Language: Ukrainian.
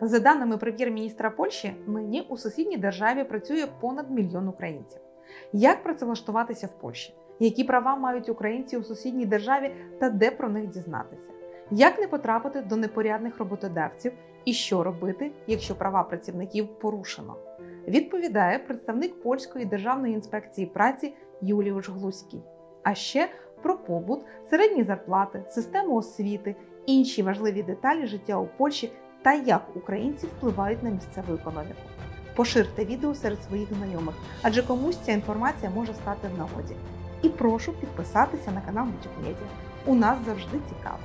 За даними прем'єр-міністра Польщі, нині у сусідній державі працює понад мільйон українців. Як працевлаштуватися в Польщі? Які права мають українці у сусідній державі та де про них дізнатися? Як не потрапити до непорядних роботодавців і що робити, якщо права працівників порушено? Відповідає представник польської державної інспекції праці Юліуш Глузький. А ще про побут, середні зарплати, систему освіти, інші важливі деталі життя у Польщі та як українці впливають на місцеву економіку. Поширте відео серед своїх знайомих, адже комусь ця інформація може стати в нагоді. І прошу підписатися на канал Медіа. У нас завжди цікаво.